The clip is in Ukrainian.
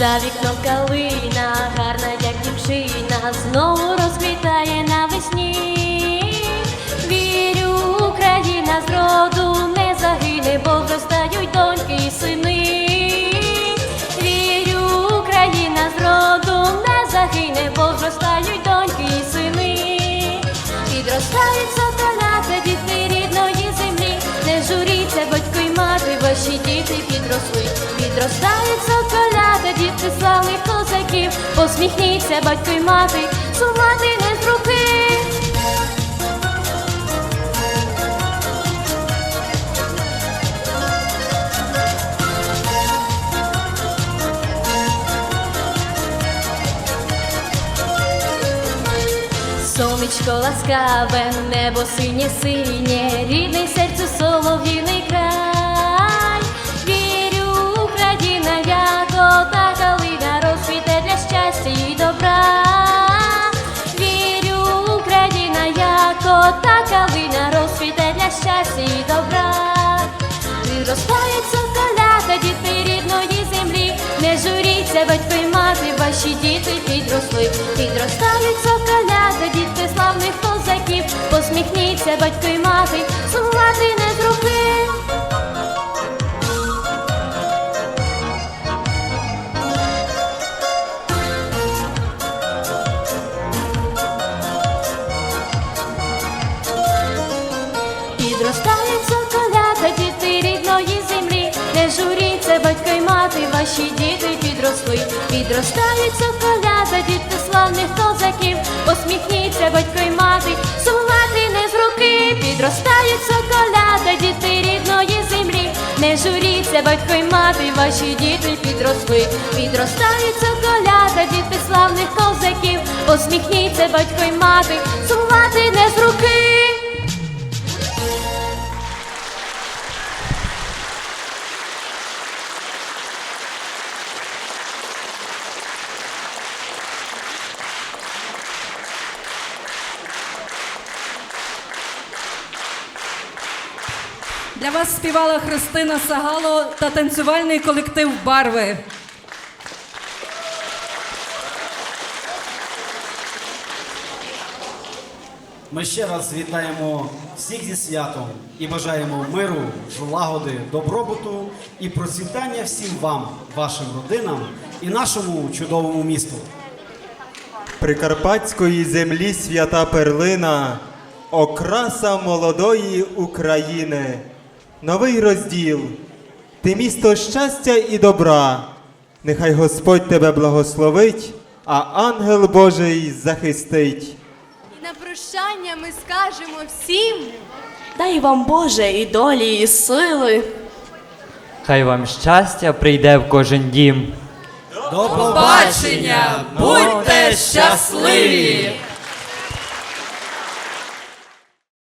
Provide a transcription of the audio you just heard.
За вікном калина, гарна, як дівчина, знову розквітає навесні. Вірю, Україна з роду не загине, бо зростають доньки і сини. Вірю, Україна з роду не загине, бо зростають доньки і сини. Підростають соколята, діти рідної землі, не журіться, батько й мати, ваші діти підросли. Підростають соколята, козаків, посміхніться, батько й мати, сумати не з руки. Сонечко ласкаве, небо синє синє, рідний серцю солов'їний край. Як ота калина розквіте для щастя і добра. Виростають соколята, діти рідної землі, не журіться, батько й мати, ваші діти підросли. Підростають соколята, діти славних козаків, посміхніться, батько й мати, підросли. Підростають соколята, діти славних козаків, посміхніться, батько й мати, сумувати не з руки. Підростають соколята, діти рідної землі, не журіться, батько й мати, ваші діти підросли. Підростають соколята, діти славних козаків, посміхніться, батько й мати, Для вас співала Христина Сагало та танцювальний колектив Барви. Ми ще раз вітаємо всіх зі святом і бажаємо миру, злагоди, добробуту і процвітання всім вам, вашим родинам і нашому чудовому місту. Прикарпатської землі свята перлина, окраса молодої України, новий розділ, ти місто щастя і добра. Нехай Господь тебе благословить, а ангел Божий захистить. І на прощання ми скажемо всім. Дай вам Боже і долі, і сили. Хай вам щастя прийде в кожен дім. До Бачення! Будьте щасливі!